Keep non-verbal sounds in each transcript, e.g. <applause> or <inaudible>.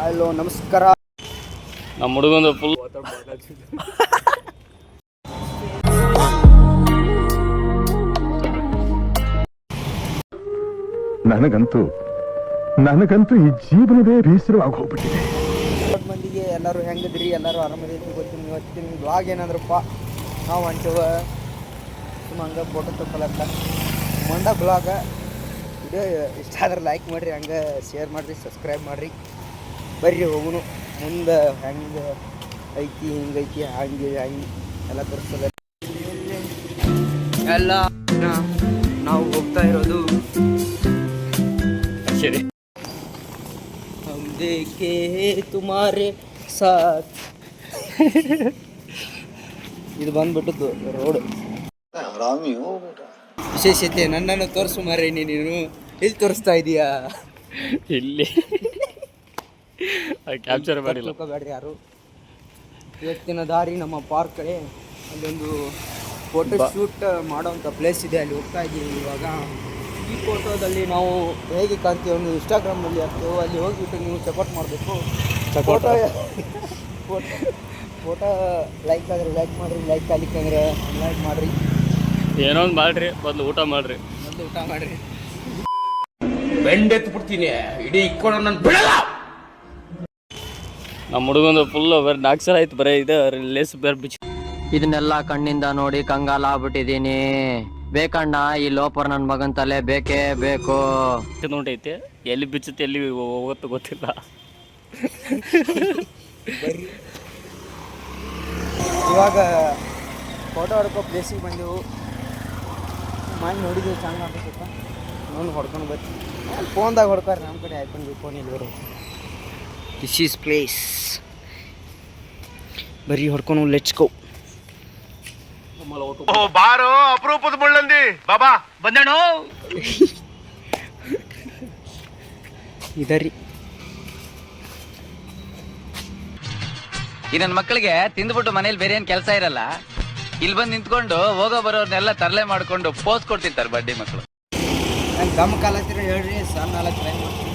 Hello ನಮಸ್ಕಾರ. ನಮ್ಮ ಹುಡುಗಂದು full ನನಗಂತೂ ನನಗಂತೂ ಈ ಜೀವನವೇ ಬೇಸರವಾಗಿ ಹೋಗ್ಬಿಟ್ಟಿದೆ ಮಂದಿಗೆ ಎಲ್ಲರೂ ಹೆಂಗದ್ರಿ ಎಲ್ಲರೂ ಆರಾಮದೈತಿ ಗೊತ್ತೀನಿ ಇವತ್ತಿನ ಬ್ಲಾಗ್ ಏನಂದ್ರಪ್ಪ? ನಾವು ಹೊಂಟೇವ ಸುಮ್ಮ ಹಂಗೆ ಫೋಟೋ ತಗೊಳಕ್ಕ ಮಂಡ ಬ್ಲಾಗ ವಿಡಿಯೋ ಇಷ್ಟ ಆದ್ರೆ ಲೈಕ್ ಮಾಡಿರಿ ಹಂಗೆ ಶೇರ್ ಮಾಡಿರಿ ಸಬ್ಸ್ಕ್ರೈಬ್ ಮಾಡಿರಿ. ಬರ್ರಿ ಹೋಗುನು. ಮುಂದೆ ಹೆಂಗೆ ಐತಿ ಹಿಂಗೈತಿ ಹಂಗೆ ಹಂಗೆ ಎಲ್ಲ ತೋರಿಸ್ತದೆ ಎಲ್ಲ ನಾವು ಹೋಗ್ತಾ ಇರೋದು ಸರಿ. ಹಮ್ದೇಕೆ ತುಮಾರೆ ಸಾತ್. ಇದು ಬಂದ್ಬಿಟ್ಟದ್ದು ರೋಡ್. ವಿಶೇಷತೆ ನನ್ನನ್ನು ತೋರಿಸು ಮಾರೇ ನೀನು. ಇಲ್ಲಿ ತೋರಿಸ್ತಾ ಇದೀಯಾ? ಇಲ್ಲಿ. ಕ್ಯಾಪ್ಚರ್ ಮಾಡಿಲ್ಲ. ತಿಳ್ಕೊಬೇಡ್ರಿ ಯಾರು. ಇವತ್ತಿನ ದಾರಿ ನಮ್ಮ ಪಾರ್ಕ್ ಕಡೆ. ಅಲ್ಲೊಂದು ಫೋಟೋ ಶೂಟ್ ಮಾಡುವಂತ ಪ್ಲೇಸ್ ಇದೆ ಅಲ್ಲಿ ಹೋಗ್ತಾ ಇದ್ದೀವಿ ಇವಾಗ. ಈ ಫೋಟೋದಲ್ಲಿ ನಾವು ಹೇಗೆ ಕಾಣ್ತೀವಿ ಒಂದು ಇನ್ಸ್ಟಾಗ್ರಾಮಲ್ಲಿ ಹಾಕ್ತೇವೆ ಅಲ್ಲಿ ಹೋಗಿಬಿಟ್ಟು ನೀವು ಸಪೋರ್ಟ್ ಮಾಡಬೇಕು. ಫೋಟೋ ಫೋಟೋ ಫೋಟೋ ಲೈಕ್ ಆದರೆ ಲೈಕ್ ಮಾಡಿರಿ ಲೈಕ್ ಕಾಲಿಕ್ ಅಂದ್ರೆ ಲೈಕ್ ಮಾಡಿರಿ. ಏನೋ ಒಂದು ಮಾಡ್ರಿ ಮೊದಲು ಊಟ ಮಾಡಿರಿ. ಮೊದಲು ಊಟ ಮಾಡಿರಿ. ಬೆಂಡೆತ್ತು ಬಿಡ್ತೀನಿ ಇಡೀ ಇಕ್ಕೊಂಡು ನನ್ನ ಬಿಡಲ್ಲ! ನಮ್ಮ ಹುಡುಗಂದು ಫುಲ್ ಬರೀ ನಾಲ್ಕು ಸಲ ಆಯ್ತು ಬರೀ ಇದು ಲೇಸ್ ಬೇರೆ ಬಿಚ್ಚ. ಇದನ್ನೆಲ್ಲ ಕಣ್ಣಿಂದ ನೋಡಿ ಕಂಗಾಲ ಆಗ್ಬಿಟ್ಟಿದೀನಿ ಬೇಕಣ್ಣ ಈ ಲೋಪರ್ ನನ್ನ ಮಗನ ತಲೆ ಬೇಕೇ ಬೇಕು. ನೋಡೈತೆ ಎಲ್ಲಿ ಬಿಚ್ಚುತ್ತೆ ಎಲ್ಲಿ ಹೋಗುತ್ತೆ ಗೊತ್ತಿಲ್ಲ. ಇವಾಗ ಫೋಟೋ ಹೊಡ್ಕೋ ಪ್ಲೇಸಿಗೆ ಬಂದೆವು. ಮಾಡಿ ನೋಡಿದ್ವಿ ಚೆನ್ನಾಗಿ ಅನ್ಸುತ್ತ ನೋಡಿ ಹೊಡ್ಕೊಂಡು ಬರ್ತೀವಿ ಫೋನ್ದಾಗ ಹೊಡ್ತಾರೆ ನಮ್ಮ ಕಡೆ ಹಾಕೊಂಡು ಫೋನ್ ಇಲ್ಲಿ ಬರೋ ದಿಸ್ ಈಸ್ ಪ್ಲೇಸ್ ಬರೀ ಹೊಡ್ಕೊಂಡು ಲೆಟ್ಸ್ ಗೋ ಬಾರೋ ಅಪರೂಪದ ಮುಳ್ಳಂದಿ. ಬಾಬಾ ಬಂದೇಣು <laughs> ಇದರಿ. ಈ ನನ್ನ ಮಕ್ಕಳಿಗೆ ತಿಂದ್ಬಿಟ್ಟು ಮನೇಲಿ ಬೇರೆ ಏನ್ ಕೆಲಸ ಇರಲ್ಲ. ಇಲ್ಲಿ ಬಂದು ನಿಂತ್ಕೊಂಡು ಹೋಗೋ ಬರೋರ್ನೆಲ್ಲ ತರಲೆ ಮಾಡ್ಕೊಂಡು ಪೋಸ್ ಕೊಡ್ತಿರ್ತಾರೆ ಬಡ್ಡಿ ಮಕ್ಕಳು ನಂಗೆ ಗಮ್ ಕಾಲತ್ತಿರ ಹೇಳ್ರಿ ಸಣ್ಣ ನಾಲ್ಕು ಟ್ರೈ ಮಾಡ್ತೀನಿ?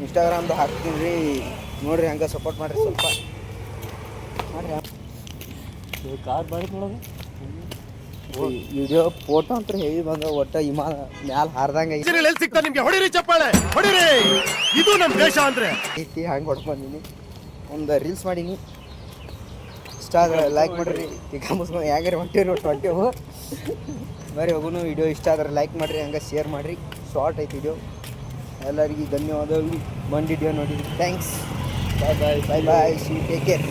ಇನ್ಸ್ಟಾಗ್ರಾಮ್ದು ಹಾಕ್ತೀನಿ ರೀ ನೋಡ್ರಿ ಹಂಗೆ ಸಪೋರ್ಟ್ ಮಾಡಿರಿ ಸ್ವಲ್ಪ. ಮಾಡ್ರಿ ಕಾರ್ ಬಾಡಿ ನೋಡೋದು ವಿಡಿಯೋ ಫೋಟೋ ಅಂತ ಹೇಳಿ ಬಂದ ಒಟ್ಟು ಇಮಾ ಮ್ಯಾಲ ಹಾರ್ದಂಗೆ ಎಲ್ಲಿ ಸಿಗ್ತಾ ನಿಮಗೆ? ಹೊಡಿರಿ ಚಪ್ಪಾಳೆ ಹೊಡಿರಿ! ಇದು ನಮ್ಮ ದೇಶ ಅಂದ್ರೆ. ಐತಿ ಹಂಗೆ ಹೊಡ್ಕೊಂಡೀನಿ ಒಂದು ರೀಲ್ಸ್ ಮಾಡೀನಿ. ಇಷ್ಟ ಆದ್ರೆ ಲೈಕ್ ಮಾಡಿರಿ. ಈಗ ಮುಸ್ಕೊಂಡು ಹೆಂಗಾರೆ ಹೊಂಟಿರಿ ಒಟ್ಟು ಹೊಂಟೇವು. ಬರೀ ಹೋಗುನು ವಿಡಿಯೋ ಇಷ್ಟ ಆದ್ರೆ ಲೈಕ್ ಮಾಡಿರಿ ಹಂಗೆ ಶೇರ್ ಮಾಡಿರಿ. ಶಾರ್ಟ್ ಐತಿ ವಿಡಿಯೋ ಎಲ್ಲರಿಗೂ ಧನ್ಯವಾದಗಳು ಬಂದು ವಿಡಿಯೋ ನೋಡಿ thanks bye bye bye bye see take care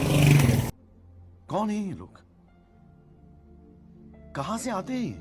कौन है ये लोग कहाँ से आते हैं ये?